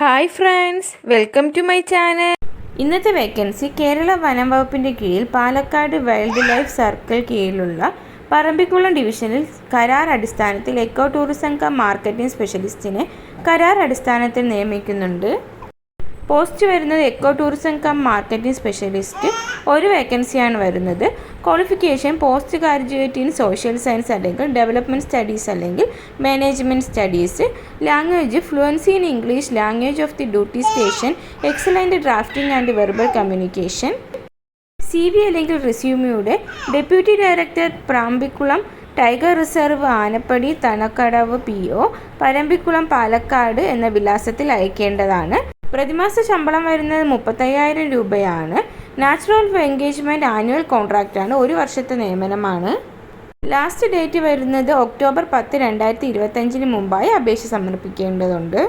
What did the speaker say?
Hi friends welcome to my channel. ഇന്നത്തെ vacancy Kerala വനം വകുപ്പിന്റെ കീഴിൽ പാലക്കാട് വൈൽഡ് ലൈഫ് സർക്കിൾ കീഴിലുള്ള പറമ്പിക്കുളം ഡിവിഷനിൽ കരാർ അടിസ്ഥാനത്തിൽ എക്കോ ടൂറിസം കം മാർക്കറ്റിംഗ് സ്പെഷ്യലിസ്റ്റിനെ കരാർ അടിസ്ഥാനത്തിൽ നിയമിക്കുന്നുണ്ട്. പോസ്റ്റ് വരുന്നത് eco tourism cum marketing specialist ഒരു വേക്കൻസിയാണ് വരുന്നത്. Qualification post graduate in social science അല്ലെങ്കിൽ ഡെവലപ്മെന്റ് സ്റ്റഡീസ് അല്ലെങ്കിൽ management studies language fluency in English language of the duty station excellent drafting and verbal communication C V അല്ലെങ്കിൽ റിസ്യൂമിയുടെ deputy director Parambikulam tiger reserve Anappadi Thanakkadavu P O Parambikulam Palakkad എന്ന വിലാസത്തിൽ അയക്കേണ്ടതാണ്. പ്രതിമാസ ശമ്പളം വരുന്നത് മുപ്പത്തയ്യായിരം രൂപയാണ്. Natural engagement annual കോൺട്രാക്റ്റാണ് ഒരു വർഷത്തെ നിയമനമാണ്. ലാസ്റ്റ് ഡേറ്റ് വരുന്നത് ഒക്ടോബർ പത്ത് രണ്ടായിരത്തി ഇരുപത്തഞ്ചിന് മുമ്പായി അപേക്ഷ സമർപ്പിക്കേണ്ടതുണ്ട്.